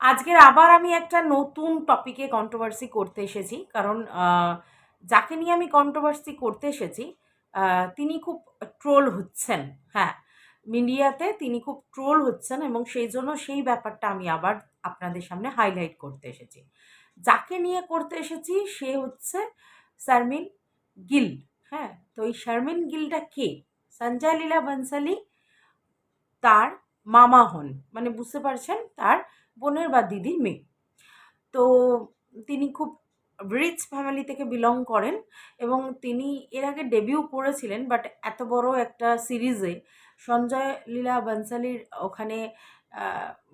আজকের আবার আমি একটা নতুন টপিকে কন্ট্রোভার্সি করতে এসেছি। কারণ যাকে নিয়ে আমি কন্ট্রোভার্সি করতে এসেছি তিনি খুব ট্রোল হচ্ছেন হ্যাঁ। মিডিয়াতে তিনি খুব ট্রোল হচ্ছেন এবং সেই জন্য সেই ব্যাপারটা আমি আবার আপনাদের সামনে হাইলাইট করতে এসেছি। যাকে নিয়ে করতে এসেছি সে হচ্ছে শারমিন গিল হ্যাঁ। তো এই শারমিন গিলটা কে? সঞ্জয় লীলা বনসালি, তার মামা হন। মানে বুঝতে পারছেন, তার বোনের বা দিদির মেয়ে। তো তিনি খুব রিচ ফ্যামিলি থেকে বিলং করেন এবং তিনি এর আগে ডেবিউ করেছিলেন বাট এত বড় একটা সিরিজে সঞ্জয় লীলা বনসালির ওখানে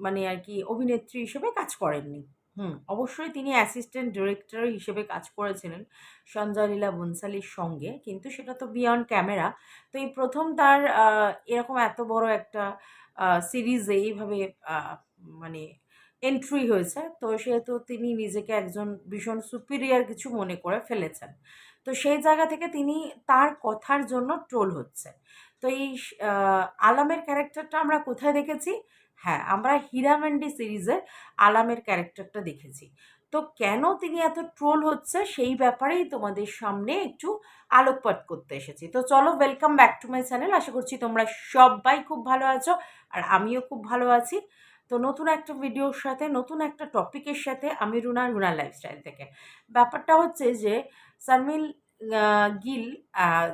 মানে আর কি অভিনেত্রী হিসেবে কাজ করেননি। হুম, অবশ্যই তিনি অ্যাসিস্ট্যান্ট ডিরেক্টর হিসেবে কাজ করেছিলেন সঞ্জয় লীলা বনসালির সঙ্গে, কিন্তু সেটা তো বিয়ন্ড ক্যামেরা তো এই প্রথম তার এরকম এত বড় একটা সিরিজে এইভাবে মানে এন্ট্রি হয়েছে। তো সেহেতু তিনি নিজেকে একজন ভীষণ সুপিরিয়ার কিছু মনে করে ফেলেছেন। তো সেই জায়গা থেকে তিনি তার কথার জন্য ট্রোল হচ্ছে। তো এই আলামের ক্যারেক্টারটা আমরা কোথায় দেখেছি? হ্যাঁ আমরা হীরামান্ডি সিরিজে আলামের ক্যারেক্টারটা দেখেছি। তো কেন তিনি এত ট্রোল হচ্ছে সেই ব্যাপারেই তোমাদের সামনে একটু আলোকপাত করতে এসেছি। তো চলো welcome back to my channel আশা করছি তোমরা সবাই খুব ভালো আছো আর আমিও খুব ভালো আছি। তো নতুন একটা ভিডিওর সাথে, নতুন একটা টপিকের সাথে আমি রুনা রুনা লাইফস্টাইল থেকে। ব্যাপারটা হচ্ছে যে সারমিল গিল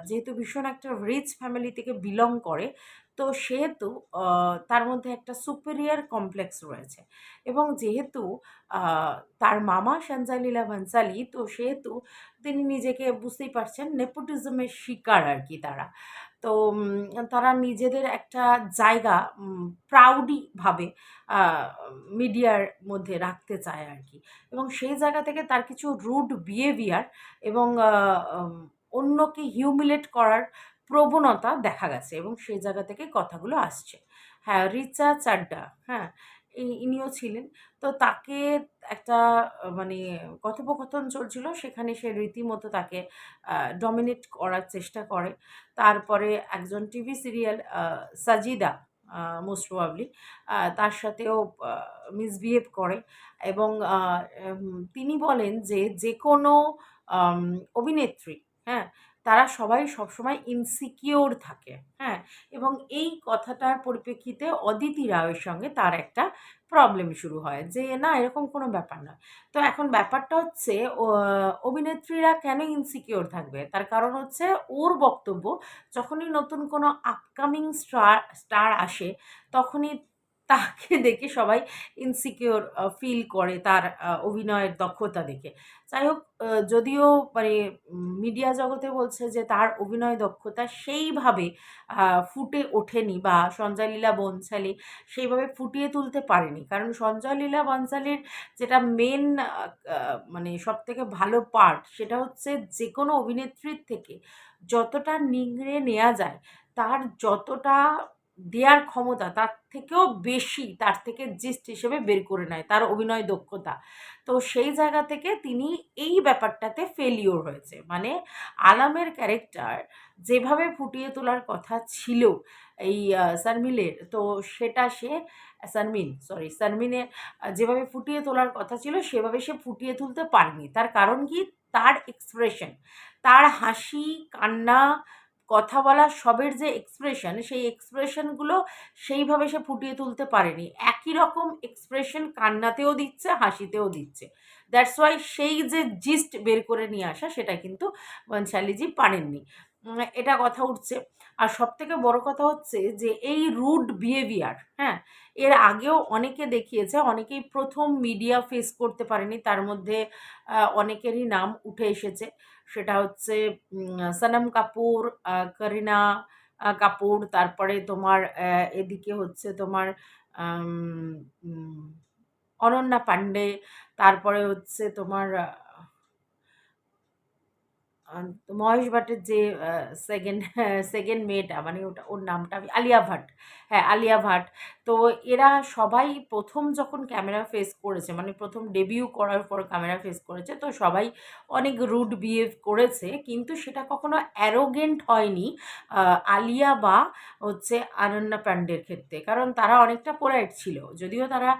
যেহেতু ভীষণ একটা রিচ ফ্যামিলি থেকে বিলং করে তো সেহেতু তার মধ্যে একটা সুপেরিয়ার কমপ্লেক্স রয়েছে। এবং যেহেতু তার মামা সঞ্জয় লীলা ভানসালি, তো সেহেতু তিনি নিজেকে বুঝতেই পারছেন নেপোটিজমের শিকার আর কি তারা। তো তারা নিজেদের একটা জায়গা প্রাউডিভাবে মিডিয়ার মধ্যে রাখতে চায় আর কি। এবং সেই জায়গা থেকে তার কিছু রুড বিহেভিয়ার এবং অন্যকে হিউমিলেট করার প্রবণতা দেখা গেছে এবং সেই জায়গা থেকে কথাগুলো আসছে। হ্যাঁ রিচা চাড্ডা হ্যাঁ ইনিও ছিলেন। তো তাকে একটা মানে কথোপকথন চলছিল। সেখানে সে রীতিমতো তাকে ডমিনেট করার চেষ্টা করে। তারপরে একজন TV serial Sajida most probably তার সাথেও মিসবিহেভ করে এবং তিনি বলেন যে যে কোনো অভিনেত্রী হ্যাঁ তারা সবাই সবসময় ইনসিকিওর থাকে হ্যাঁ? এবং এই কথাটার পরিপ্রেক্ষিতে অদিতি রায়ের সঙ্গে তার একটা প্রবলেম শুরু হয় যে, না, এরকম কোনো ব্যাপার নয় তো এখন ব্যাপারটা হচ্ছে অভিনেত্রীরা কেন ইনসিকিওর থাকবে? তার কারণ হচ্ছে ওর বক্তব্য, যখনই নতুন কোনো আপকামিং স্টার স্টার আসে, তখনই তাকে দেখে সবাই ইনসিকিওর ফিল করে তার অভিনয়ের দক্ষতা দেখে। যাই হোক যদিও মানে মিডিয়া জগতে বলছে যে তার অভিনয় দক্ষতা সেইভাবে ফুটে ওঠেনি বা সঞ্জয় লীলা বনসালি সেইভাবে ফুটিয়ে তুলতে পারেনি। কারণ সঞ্জয় লীলা বনসালির যেটা মেন মানে সব থেকে ভালো পার্ট সেটা হচ্ছে যে কোনো অভিনেত্রীর থেকে যতটা নিংড়ে নেওয়া যায়, তার যতটা দেয়ার ক্ষমতা তার থেকেও বেশি, তার থেকে জিস্ট হিসেবে বের করে নেয় তার অভিনয় দক্ষতা। তো সেই জায়গা থেকে তিনি এই ব্যাপারটাতে ফেলিওর হয়েছে। মানে আলামের ক্যারেক্টার যেভাবে ফুটিয়ে তোলার কথা ছিল এই সারমিলের, তো সেটা সে, সারমিন সরি সারমিনের যেভাবে ফুটিয়ে তোলার কথা ছিল সেভাবে সে ফুটিয়ে তুলতে পারেনি। তার কারণ কি? তার এক্সপ্রেশন তার হাসি, কান্না কথা বলা সবের যে এক্সপ্রেশন সেই এক্সপ্রেশনগুলো সেইভাবে সে ফুটিয়ে তুলতে পারেনি। একই রকম এক্সপ্রেশন কান্নাতেও দিচ্ছে, হাসিতেও দিচ্ছে। দ্যাটস ওয়াই সেই যে জিস্ট বের করে নিয়ে আসা, সেটা কিন্তু বনশালীজি পারেননি। এটা কথা উঠছে। আর সব থেকে বড় কথা হচ্ছে যে এই রুড বিহেভিয়ার হ্যাঁ এর আগেও অনেকে দেখিয়েছে, অনেকেই প্রথম মিডিয়া ফেস করতে পারেনি, তার মধ্যে অনেকেরই নাম উঠে এসেছে। সেটা হচ্ছে সনম কাপুর করিনা কাপুর, তারপরে তোমার এদিকে হচ্ছে তোমার অনন্যা পাণ্ডে তারপরে হচ্ছে তোমার আহ, মহেশ ভাটের যে সেকেন্ড সেকেন্ড মেয়েটা মানে ওটা ওর নামটা আমি আলিয়া ভাট হ্যাঁ আলিয়া ভাট। তো এরা সবাই প্রথম যখন ক্যামেরা ফেস করেছে মানে প্রথম ডেবিউ করার পর ক্যামেরা ফেস করেছে তো সবাই অনেক রুড বিহেভ করেছে কিন্তু সেটা কখনো অ্যারোগেন্ট হয়নি আলিয়া বা হচ্ছে আনন্যা প্যান্ডের ক্ষেত্রে। কারণ তারা অনেকটা পোলাইট ছিল যদিও তারা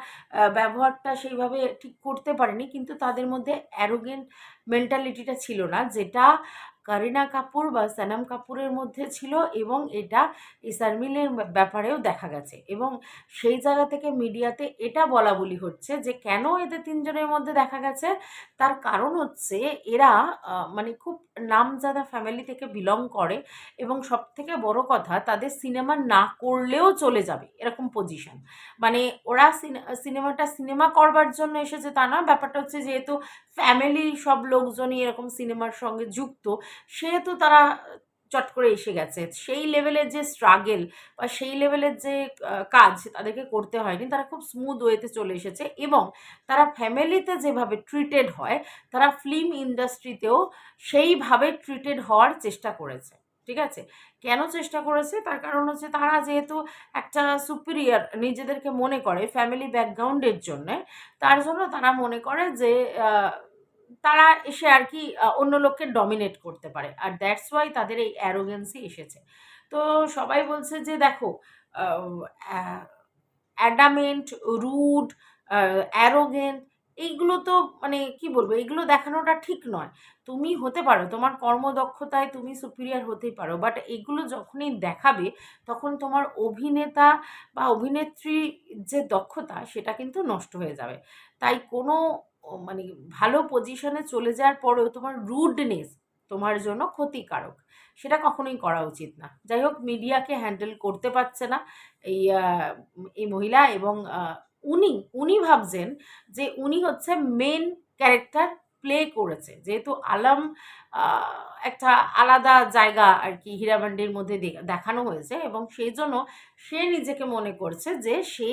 ব্যবহারটা সেইভাবে ঠিক করতে পারেনি কিন্তু তাদের মধ্যে অ্যারোগেন্ট মেন্টালিটিটা ছিল না যেটা করিনা কাপুর বা সানাম কাপুরের মধ্যে ছিল এবং এটা এই শারমিলের ব্যাপারেও দেখা গেছে। এবং সেই জায়গা থেকে মিডিয়াতে এটা বলা বলি হচ্ছে যে, কেন এদের তিনজনের মধ্যে দেখা গেছে? তার কারণ হচ্ছে এরা মানে খুব নামজাদা ফ্যামিলি থেকে বিলং করে এবং সব থেকে বড় কথা, তাদের সিনেমা না করলেও চলে যাবে এরকম পজিশন মানে ওরা সিনে- সিনেমাটা সিনেমা করবার জন্য এসেছে তা না, ব্যাপারটা হচ্ছে যেহেতু ফ্যামিলি সব লোকজনই এরকম সিনেমার সঙ্গে যুক্ত সেহেতু তারা চট করে এসে গেছে। সেই লেভেলের যে স্ট্রাগেল বা সেই লেভেলের যে কাজ তাদেরকে করতে হয়নি, তারা খুব স্মুথ ওয়েতে চলে এসেছে এবং তারা ফ্যামিলিতে যেভাবে ট্রিটেড হয়, তারা ফিল্ম ইন্ডাস্ট্রিতেও সেইভাবে ট্রিটেড হওয়ার চেষ্টা করেছে, ঠিক আছে? কেন চেষ্টা করেছে? তার কারণ হচ্ছে তারা যেহেতু একটা সুপিরিয়ার নিজেদেরকে মনে করে ফ্যামিলি ব্যাকগ্রাউন্ডের জন্যে, তার জন্য তারা মনে করে যে তারা এসে আর কি অন্য লোককে ডমিনেট করতে পারে। আর দ্যাটস ওয়াই তাদের এই অ্যারোগেন্সি এসেছে। তো সবাই বলছে যে দেখো অ্যাডামেন্ট রুড অ্যারোগেন্ট এইগুলো তো মানে কি বলব এগুলো দেখানোটা ঠিক নয়। তুমি হতে পারো, তোমার কর্মদক্ষতায় তুমি সুপিরিয়ার হতেই পারো বাট এগুলো যখনই দেখাবে, তখন তোমার অভিনেতা বা অভিনেত্রী যে দক্ষতা, সেটা কিন্তু নষ্ট হয়ে যাবে। তাই কোনো মানে ভালো পজিশনে চলে যাওয়ার পরেও তোমার রুডনেস তোমার জন্য ক্ষতিকারক। সেটা কখনোই করা উচিত না। যাই হোক মিডিয়াকে হ্যান্ডেল করতে পারছে না। এই এই মহিলা এবং উনি উনি ভাবছেন যে উনি হচ্ছে মেন ক্যারেক্টার প্লে করেছে। যেহেতু আলম একটা আলাদা জায়গা আর কি হীরামান্ডির মধ্যে দেখানো হয়েছে এবং সেই জন্য সে নিজেকে মনে করছে যে সে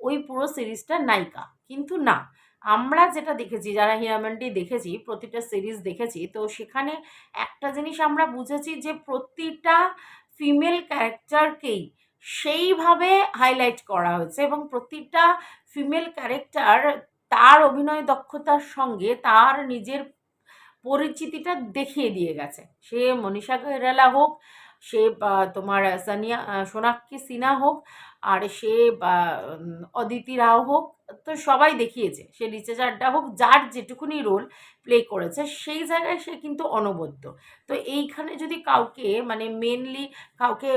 ওই পুরো সিরিজটা নায়িকা। কিন্তু না আমরা যেটা দেখেছি, যারা হীরামান্ডি দেখেছি, প্রতিটা সিরিজ দেখেছি, তো সেখানে একটা জিনিস আমরা বুঝেছি যে প্রতিটা ফিমেল ক্যারেক্টারকেই সেইভাবে হাইলাইট করা হয়েছে এবং প্রতিটা ফিমেল ক্যারেক্টার তার অভিনয় দক্ষতার সঙ্গে তার নিজের পরিচিতিটা দেখিয়ে দিয়ে গেছে। সে মনীষা কৈরালা হোক সে তোমার সানিয়া সোনাক্ষী সিনহা হোক, আর সে অদিতি রাও হোক, তো সবাই দেখিয়েছে। সে চাড্ডা হোক, যার যেটুকুনি রোল প্লে করেছে, সেই জায়গায় সে কিন্তু অনবদ্য। তো এইখানে যদি কাউকে মানে মেনলি কাউকে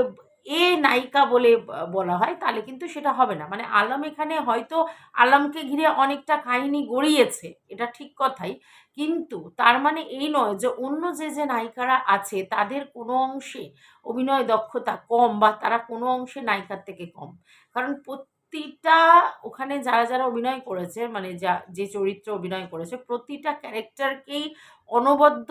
এ নায়িকা বলে বলা হয়, তাহলে কিন্তু সেটা হবে না। মানে আলম এখানে হয়তো আলমকে ঘিরে অনেকটা কাহিনী গড়িয়েছে, এটা ঠিক কথাই। কিন্তু তার মানে এই নয় যে অন্য যে যে নায়িকারা আছে, তাদের কোনো অংশে অভিনয় দক্ষতা কম বা তারা কোনো অংশে নায়িকার থেকে কম। কারণ প্রতিটা ওখানে যারা যারা অভিনয় করেছে মানে যা, যে চরিত্র অভিনয় করেছে, প্রতিটা ক্যারেক্টারকেই অনবদ্য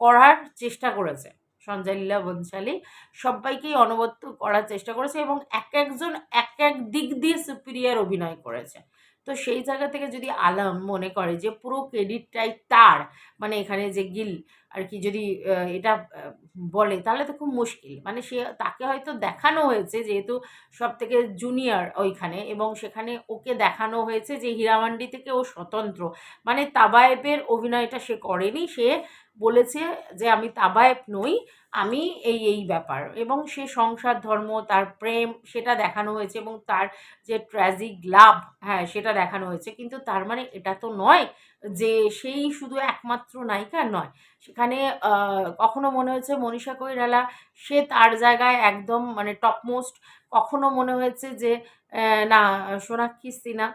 করার চেষ্টা করেছে। সঞ্জয় লীলা বনশালী সবাইকেই অনবদ্য করার চেষ্টা করেছে এবং এক একজন এক এক দিক দিয়ে সুপিরিয়ার অভিনয় করেছে। তো সেই জায়গা থেকে যদি আলম মনে করে যে পুরো ক্রেডিটটাই তার মানে এখানে যে গিল আর কি যদি এটা বলে, তাহলে তো খুব মুশকিল। মানে সে, তাকে হয়তো দেখানো হয়েছে যেহেতু সব থেকে জুনিয়র ওইখানে এবং সেখানে ওকে দেখানো হয়েছে যে হীরামান্ডি থেকে ও স্বতন্ত্র। মানে তাবায়েবের অভিনয়টা সে করেনি, সে বলেছে যে আমি তাবায়েব নই আমি এই এই ব্যাপার। এবং সে সংসার, ধর্ম, তার প্রেম, সেটা দেখানো হয়েছে এবং তার যে ট্র্যাজিক লাভ হ্যাঁ সেটা দেখানো হয়েছে। কিন্তু তার মানে এটা তো নয় যে সেই শুধু একমাত্র নায়িকা নয়। সেখানে কখনো মনে হয়েছে মনীষা কৈরালা, সে তার জায়গায় একদম মানে টপমোস্ট কখনো মনে হয়েছে যে না সোনাক্ষী সিনহা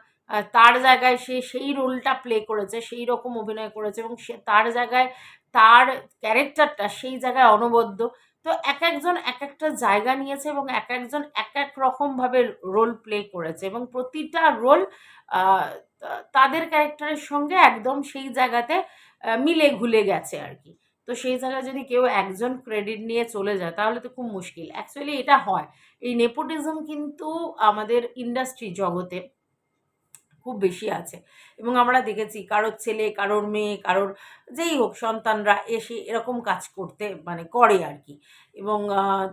তার জায়গায় সে সেই রোলটা প্লে করেছে, সেই রকম অভিনয় করেছে এবং সে তার জায়গায় তার ক্যারেক্টারটা সেই জায়গায় অনবদ্য। তো এক একজন এক একটা জায়গা নিয়েছে এবং এক একজন এক এক রকমভাবে রোল প্লে করেছে এবং প্রতিটা রোল তাদের ক্যারেক্টারের সঙ্গে একদম সেই জায়গাতে মিলে ঘুলে গেছে আর কি। তো সেই জায়গায় যদি কেউ একজন ক্রেডিট নিয়ে চলে যায়, তাহলে তো খুব মুশকিল। অ্যাকচুয়ালি এটা হয়। এই নেপোটিজম কিন্তু আমাদের ইন্ডাস্ট্রি জগতে খুব বেশি আছে। এবং আমরা দেখেছি কারোর ছেলে, কারোর মেয়ে, কারোর যেই হোক সন্তানরা এসে এরকম কাজ করতে মানে করে আর কি। এবং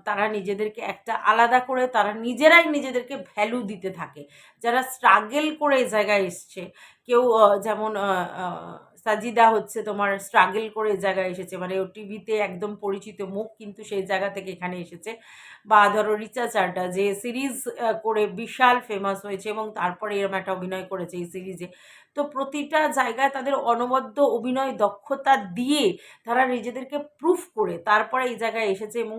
তারা নিজেদেরকে একটা আলাদা করে, তারা নিজেরাই নিজেদেরকে ভ্যালু দিতে থাকে। যারা স্ট্রাগেল করে এই জায়গায় এসছে, কেউ যেমন সাজিদা হচ্ছে তোমার স্ট্রাগল করে এই জায়গায় এসেছে। মানে ও টিভিতে একদম পরিচিত মুখ, কিন্তু সেই জায়গা থেকে এখানে এসেছে। বা ধরো রিচা চাড্ডা, যে সিরিজ করে বিশাল ফেমাস হয়েছে এবং তারপরে এরকম একটা অভিনয় করেছে এই সিরিজে তো প্রতিটা জায়গায় তাদের অনবদ্য অভিনয় দক্ষতা দিয়ে তারা নিজেদেরকে প্রুফ করে তারপরে এই জায়গায় এসেছে এবং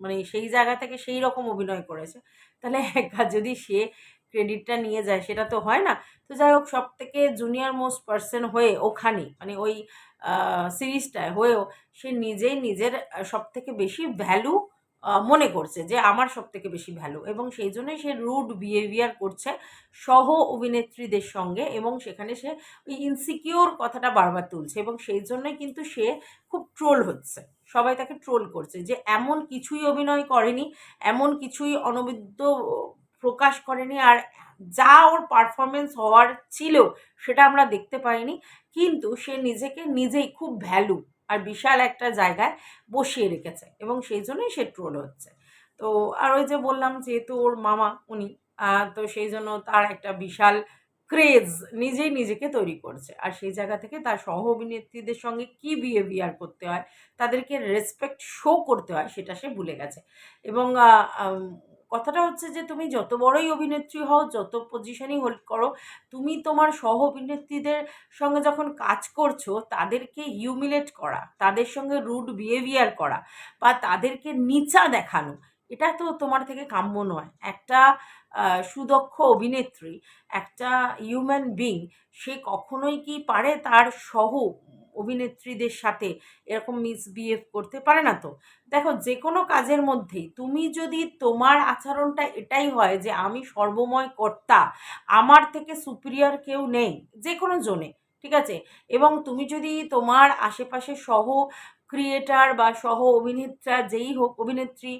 মানে সেই জায়গা থেকে সেই রকম অভিনয় করেছে। তাহলে একা যদি সে ক্রেডিটটা নিয়ে যায়, সেটা তো হয় না। তো যাই হোক সব থেকে জুনিয়র মোস্ট পার্সন হয়ে ওখানে মানে ওই সিরিজটায় হয়েও সে নিজেই নিজের সব থেকে বেশি ভ্যালু মনে করছে যে আমার সব থেকে বেশি ভ্যালু এবং সেই জন্যই সে রুড বিহেভিয়ার করছে সহ অভিনেত্রীদের সঙ্গে এবং সেখানে সে ওই ইনসিকিওর কথাটা বারবার তুলছে এবং সেই জন্যই কিন্তু সে খুব ট্রোল হচ্ছে। সবাই তাকে ট্রোল করছে যে এমন কিছুই অভিনয় করেনি, এমন কিছুই অনবদ্য প্রকাশ করেনি আর যা ওর পারফরমেন্স হওয়ার ছিল সেটা আমরা দেখতে পাইনি। কিন্তু সে নিজেকে নিজেই খুব ভ্যালু আর বিশাল একটা জায়গায় বসিয়ে রেখেছে এবং সেই জন্যই সে ট্রোল হচ্ছে। তো আর ওই যে বললাম যেহেতু ওর মামা উনি তো সেই জন্য তার একটা বিশাল ক্রেজ নিজেই নিজেকে তৈরি করছে। আর সেই জায়গা থেকে তার সহ অভিনেত্রীদের সঙ্গে কী বিহেভিয়ার করতে হয়, তাদেরকে রেসপেক্ট শো করতে হয় সেটা সে ভুলে গেছে। এবং কথাটা হচ্ছে যে তুমি যত বড়ই অভিনেত্রী হও, যত পজিশনই হোল্ড করো, তুমি তোমার সহ অভিনেত্রীদের সঙ্গে যখন কাজ করছ, তাদেরকে হিউমিলেট করা, তাদের সঙ্গে রুড বিহেভিয়ার করা বা তাদেরকে নিচা দেখানো, এটা তো তোমার থেকে কাম্য নয়। একটা সুদক্ষ অভিনেত্রী, একটা হিউম্যান বিং সে কখনোই কি পারে তার সহ অভিনেত্রীদের সাথে এরকম মিসবিহেভ করতে পারে না তো? দেখো যে কোনো কাজের মধ্যেই তুমি যদি তোমার আচরণটা এটাই হয় যে আমি সর্বময় কর্তা, আমার থেকে সুপিরিয়র কেউ নেই যে কোনো জনে, ঠিক আছে? এবং তুমি যদি তোমার আশেপাশে সহ ক্রিয়েটার বা সহ অভিনেত্রা যেই হোক, অভিনেত্রী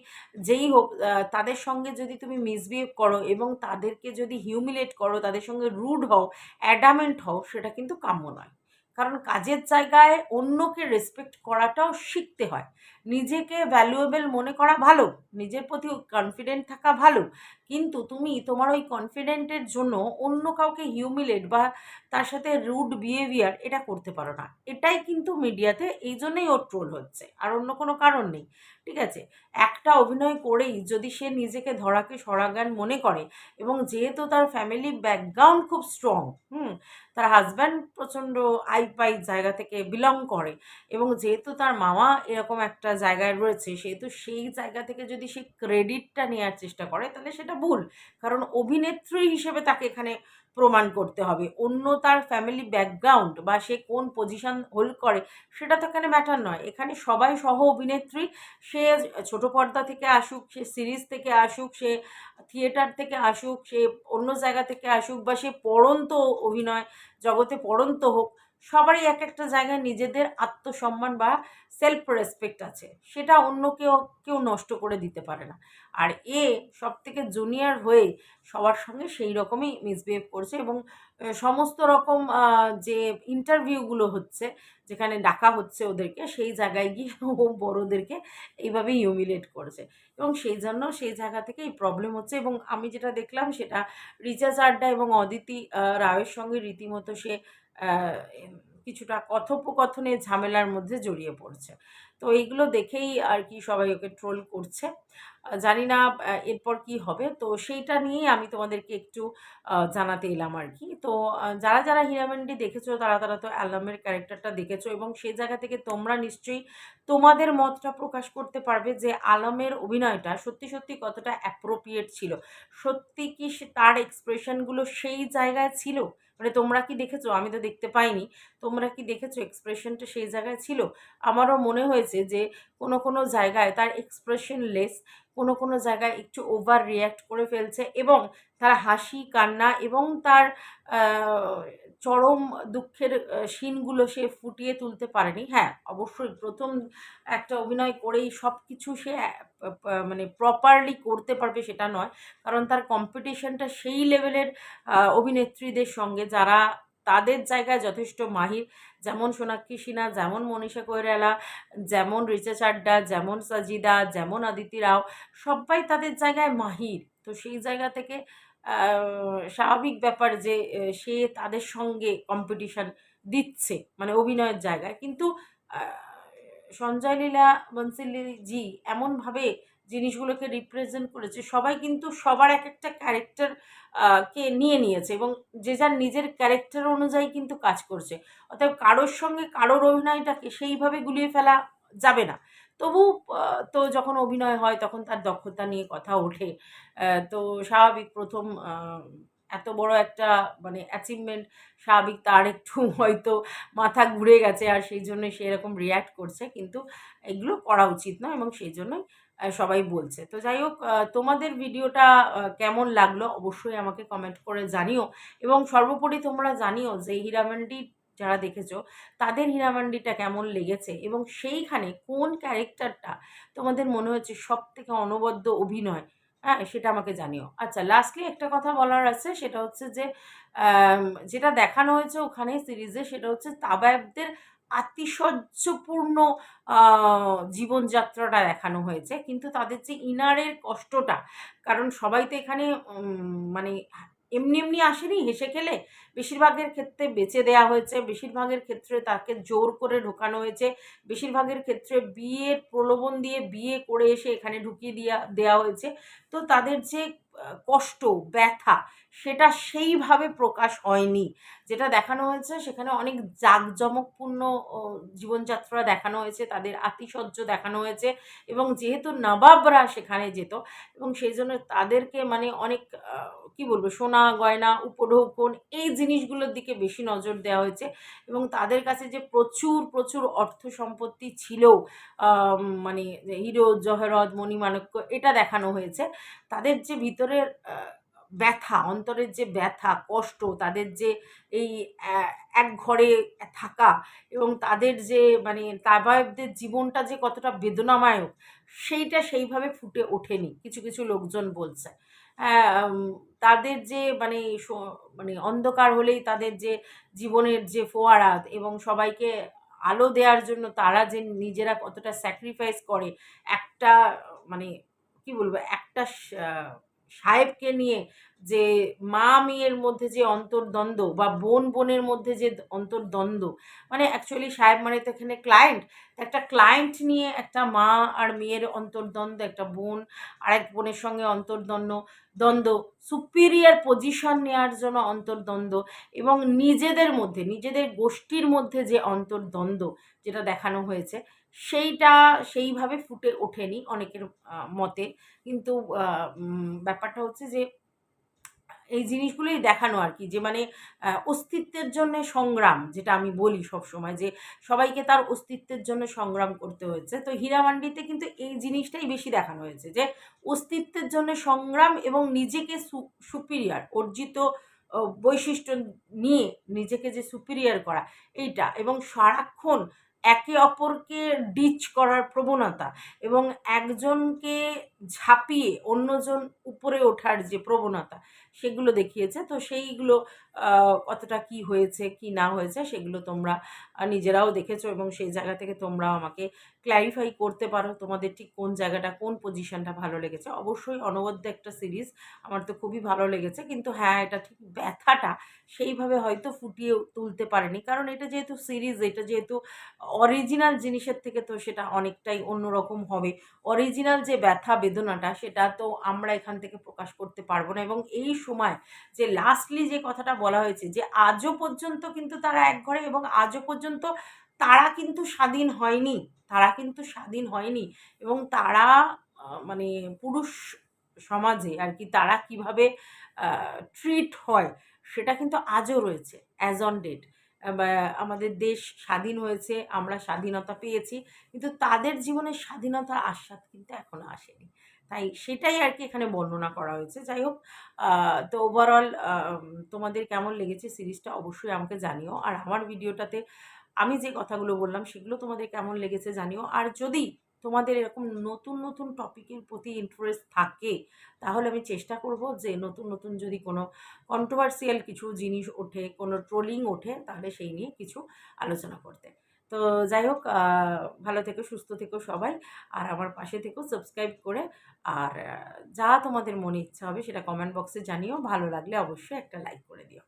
যেই হোক তাদের সঙ্গে যদি তুমি মিসবিহেভ করো এবং তাদেরকে যদি হিউমিলেট করো, তাদের সঙ্গে রুড হও অ্যাডামেন্ট হও, সেটা কিন্তু কাম্য নয়। কারণ কাজের জায়গায় অন্যকে রেসপেক্ট করাটাও শিখতে হয়। নিজেকে ভ্যালুয়েবল মনে করা ভালো, নিজের প্রতি কনফিডেন্ট থাকা ভালো, কিন্তু তুমি তোমার ওই কনফিডেন্টের জন্য অন্য কাউকে হিউমিলেট বা তার সাথে রুড বিহেভিয়ার এটা করতে পারো না। এটাই কিন্তু মিডিয়াতে এই জন্যেই ওর ট্রোল হচ্ছে, আর অন্য কোনো কারণ নেই, ঠিক আছে? একটা অভিনয় করেই যদি সে নিজেকে ধরাকে সরাগান মনে করে এবং যেহেতু তার ফ্যামিলি ব্যাকগ্রাউন্ড খুব স্ট্রং হুম, তার হাজব্যান্ড প্রচণ্ড আই পাই জায়গা থেকে বিলং করে এবং যেহেতু তার মামা এরকম একটা জায়গায় রয়েছে, সেহেতু সেই জায়গা থেকে যদি সে ক্রেডিটটা নেওয়ার চেষ্টা করে, তাহলে সেটা ভুল। কারণ অভিনেত্রী হিসেবে তাকে এখানে প্রমাণ করতে হবে। অন্য তার ফ্যামিলি ব্যাকগ্রাউন্ড বা সে কোন পজিশন হোল্ড করে, সেটা তো এখানে ম্যাটার নয়। এখানে সবাই সহ অভিনেত্রী, সে ছোট পর্দা থেকে আসুক, সে সিরিজ থেকে আসুক, সে থিয়েটার থেকে আসুক, সে অন্য জায়গা থেকে আসুক বা সে পড়ন্ত অভিনয় জগতে পড়ন্ত হোক সবারই এক একটা জায়গায় নিজেদের আত্মসম্মান বা সেলফ রেসপেক্ট আছে। সেটা অন্য কেউ কেউ নষ্ট করে দিতে পারে না। আর এ সব থেকে জুনিয়র হয়ে সবার সঙ্গে সেই রকমই মিসবিহেভ করছে এবং সমস্ত রকম যে ইন্টারভিউগুলো হচ্ছে, যেখানে ডাকা হচ্ছে ওদেরকে, সেই জায়গায় গিয়ে ও বড়োদেরকে এইভাবে হিউমিলেট করছে। এবং সেই জন্য সেই জায়গা থেকে এই প্রবলেম হচ্ছে এবং আমি যেটা দেখলাম সেটা রিচা চাড্ডা এবং অদিতি রায়ের সঙ্গে রীতিমতো সে কিছুটা কথোপকথনের ঝামেলার মধ্যে জড়িয়ে পড়ছে। তো এইগুলো দেখেই আর কি সবাই ওকে ট্রোল করছে। জানি না এরপর কি হবে। তো সেইটা নিয়েই আমি তোমাদেরকে একটু জানাতে এলাম আর কি। তো যারা যারা হীরামান্ডি দেখেছ, তারা তারা তো অ্যালবামের ক্যারেক্টারটা দেখেছ এবং সেই জায়গা থেকে তোমরা নিশ্চয়ই তোমাদের মতটা প্রকাশ করতে পারবে যে আলমের অভিনয়টা সত্যি সত্যি কতটা অ্যাপ্রোপ্রিয়েট ছিল। সত্যি কি তার এক্সপ্রেশনগুলো সেই জায়গায় ছিল? মানে তোমরা কি দেখেছ? আমি তো দেখতে পাইনি। তোমরা কি দেখেছ? এক্সপ্রেশনটা সেই জায়গায় ছিল? আমারও মনে হয়েছে যে কোনো কোনো জায়গায় তার এক্সপ্রেশন লেস কোনো কোনো জায়গায় একটু ওভার রিয়্যাক্ট করে ফেলছে এবং তার হাসি, কান্না এবং তার চরম দুঃখের সিনগুলো সে ফুটিয়ে তুলতে পারেনি। হ্যাঁ অবশ্যই প্রথম একটা অভিনয় করেই সব কিছু সে মানে প্রপারলি করতে পারবে সেটা নয়। কারণ তার কম্পিটিশনটা সেই লেভেলের অভিনেত্রীদের সঙ্গে যারা তাদের জায়গায় যথেষ্ট মাহির। যেমন সোনাক্ষী সিনহা যেমন মনীষা কৈরালা, যেমন রিচা চাড্ডা, যেমন সাজিদা, যেমন আদিতি রাও, সবাই তাদের জায়গায় মাহির। তো সেই জায়গা থেকে স্বাভাবিক ব্যাপার যে সে তাদের সঙ্গে কম্পিটিশান দিচ্ছে মানে অভিনয়ের জায়গায়। কিন্তু সঞ্জয় লীলা বনসিলি জি এমনভাবে জিনিসগুলোকে রিপ্রেজেন্ট করেছে, সবাই কিন্তু সবার এক একটা ক্যারেক্টার কে নিয়ে নিয়েছে এবং যে যার নিজের ক্যারেক্টার অনুযায়ী কিন্তু কাজ করছে। অতএব কারোর সঙ্গে কারোর অভিনয়টাকে সেইভাবে গুলিয়ে ফেলা যাবে না। তবু তো যখন অভিনয় হয় তখন তার দক্ষতা নিয়ে কথা ওঠে। তো স্বাভাবিক প্রথম এত বড় একটা মানে অ্যাচিভমেন্ট স্বাভাবিক তার একটু হয়তো মাথা ঘুরে গেছে আর সেই জন্য সে এরকম রিয়্যাক্ট করছে। কিন্তু এগুলো করা উচিত নয় এবং সেই জন্যই সবাই বলছে। তো যাই হোক তোমাদের ভিডিওটা কেমন লাগল অবশ্যই আমাকে কমেন্ট করে জানিও। এবং সর্বোপরি তোমরা জানিও যে হীরামান্ডি যারা দেখেছ, তাদের হীরামান্ডিটা কেমন লেগেছে এবং সেইখানে কোন ক্যারেক্টারটা তোমাদের মনে হচ্ছে সব থেকে অনবদ্য অভিনয়? হ্যাঁ সেটা আমাকে জানিও। আচ্ছা লাস্টলি একটা কথা বলার আছে, সেটা হচ্ছে যে যেটা দেখানো হয়েছে ওখানে সিরিজে সেটা হচ্ছে তাবায়বদের আতিশয্যপূর্ণ জীবনযাত্রাটা দেখানো হয়েছে। কিন্তু তাদের যে ইনারের কষ্টটা কারণ সবাই তো এখানে মানে এমনি এমনি আসেনি? হেসে খেলে? বেশিরভাগের ক্ষেত্রে বেঁচে দেওয়া হয়েছে। বেশিরভাগের ক্ষেত্রে তাকে জোর করে ঢোকানো হয়েছে। বেশিরভাগের ক্ষেত্রে বিয়ের প্রলোভন দিয়ে বিয়ে করে এসে এখানে ঢুকিয়ে দেওয়া দেওয়া হয়েছে। তো তাদের যে কষ্ট, ব্যথা, সেটা সেইভাবে প্রকাশ হয়নি। যেটা দেখানো হয়েছে, সেখানে অনেক জাঁকজমকপূর্ণ জীবনযাত্রা দেখানো হয়েছে। তাদের আতিশয্য দেখানো হয়েছে এবং যেহেতু নবাবরা সেখানে যেত এবং সেই জন্য তাদেরকে মানে অনেক কি বলব, সোনা, গয়না, উপঢৌকন এই জিনিসগুলোর দিকে বেশি নজর দেওয়া হয়েছে এবং তাদের কাছে যে প্রচুর প্রচুর অর্থ সম্পত্তি ছিল মানে হিরো, জহরত মণিমাণক্য এটা দেখানো হয়েছে। তাদের যে ভিতরের ব্যথা, অন্তরের যে ব্যথা, কষ্ট, তাদের যে এই এক ঘরে থাকা এবং তাদের যে মানে তাবায়বদের জীবনটা যে কতটা বেদনামায়ক, সেইটা সেইভাবে ফুটে ওঠেনি। কিছু কিছু লোকজন বলছে। তাদের যে মানে মানে অন্ধকার হলেই তাদের যে জীবনের যে ফোয়ারা এবং সবাইকে আলো দেওয়ার জন্য তারা যে নিজেরা কতটা স্যাক্রিফাইস করে, একটা মানে কি বলব, একটা সাহেবকে নিয়ে যে মা মেয়ের মধ্যে যে অন্তর্দ্বন্দ্ব বা বোন বোনের মধ্যে যে অন্তর্দ্বন্দ্ব মানে অ্যাকচুয়ালি সাহেব মানে তো এখানে ক্লায়েন্ট একটা ক্লায়েন্ট নিয়ে একটা মা আর মেয়ের অন্তর্দ্বন্দ্ব, একটা বোন আর এক বোনের সঙ্গে অন্তর্দ্বন্দ্ব, দ্বন্দ্ব সুপিরিয়ার পজিশন নেওয়ার জন্য অন্তর্দ্বন্দ্ব এবং নিজেদের মধ্যে, নিজেদের গোষ্ঠীর মধ্যে যে অন্তর্দ্বন্দ্ব যেটা দেখানো হয়েছে সেইটা সেইভাবে ফুটে ওঠেনি অনেকের মতে। কিন্তু ব্যাপারটা হচ্ছে যে, এই জিনিসগুলোই দেখানো আর কি, যে মানে অস্তিত্বের জন্য সংগ্রাম, যেটা আমি বলি সব সময় যে সবাইকে তার অস্তিত্বের জন্য সংগ্রাম করতে হয়েছে। তো হীরামান্ডিতে কিন্তু এই জিনিসটাই বেশি দেখানো হয়েছে, যে অস্তিত্বের জন্য সংগ্রাম এবং নিজেকে সুপিরিয়ার অর্জিত বৈশিষ্ট্য নিয়ে নিজেকে যে সুপিরিয়ার করা, এইটা এবং সারাক্ষণ একে অপরকে ডিচ করার প্রবণতা এবং একজনকে ঝাঁপিয়ে অন্যজন উপরে ওঠার যে প্রবণতা সেগুলো দেখিয়েছে। তো সেইগুলো কতটা কি হয়েছে, কি না হয়েছে, সেগুলো তোমরা নিজেরাও দেখেছ এবং সেই জায়গা থেকে তোমরা আমাকে ক্ল্যারিফাই করতে পারো তোমাদের ঠিক কোন জায়গাটা, কোন পজিশনটা ভালো লেগেছে। অবশ্যই অনবদ্য একটা সিরিজ আমার তো খুবই ভালো লেগেছে। কিন্তু হ্যাঁ এটা ঠিক ব্যথাটা সেইভাবে হয়তো ফুটিয়ে তুলতে পারেনি। কারণ এটা যেহেতু সিরিজ এটা যেহেতু অরিজিনাল জিনিসের থেকে তো সেটা অনেকটাই অন্যরকম হবে। অরিজিনাল যে ব্যথা বেদনাটা, সেটা তো আমরা এখান থেকে প্রকাশ করতে পারব না। এবং এই সময় যে লাস্টলি যে কথাটা বলা হয়েছে যে আজও পর্যন্ত কিন্তু তারা এক ঘরে এবং আজও পর্যন্ত তারা কিন্তু স্বাধীন হয়নি, তারা কিন্তু স্বাধীন হয়নি এবং তারা মানে পুরুষ সমাজে আর কি তারা কীভাবে ট্রিট হয় সেটা কিন্তু আজও রয়েছে অ্যাজ অন ডেট আমাদের দেশ স্বাধীন হয়েছে, আমরা স্বাধীনতা পেয়েছি, কিন্তু তাদের জীবনের স্বাধীনতার আস্বাদ কিন্তু এখনও আসেনি। তাই সেটাই আর কি এখানে বর্ণনা করা হয়েছে। যাই হোক তো ওভারঅল তোমাদের কেমন লেগেছে সিরিজটা অবশ্যই আমাকে জানিও। আর আমার ভিডিওটাতে আমি যে কথাগুলো বললাম সেগুলো তোমাদের কেমন লেগেছে জানিও। আর যদি তোমাদের এরকম নতুন নতুন টপিকের প্রতি ইন্টারেস্ট থাকে, তাহলে আমি চেষ্টা করব যে নতুন নতুন যদি কোনো কন্ট্রোভার্সিয়াল কিছু জিনিস ওঠে, কোনো ট্রোলিং ওঠে, তাহলে সেই নিয়ে কিছু আলোচনা করতে। তো যাই হোক ভালো থেকো, সুস্থ থেকো সবাই। আর আমার পাশে থেকো, সাবস্ক্রাইব করে। আর যা তোমাদের মনে ইচ্ছা হবে সেটা কমেন্ট বক্সে জানিও। ভালো লাগলে অবশ্যই একটা লাইক করে দিও।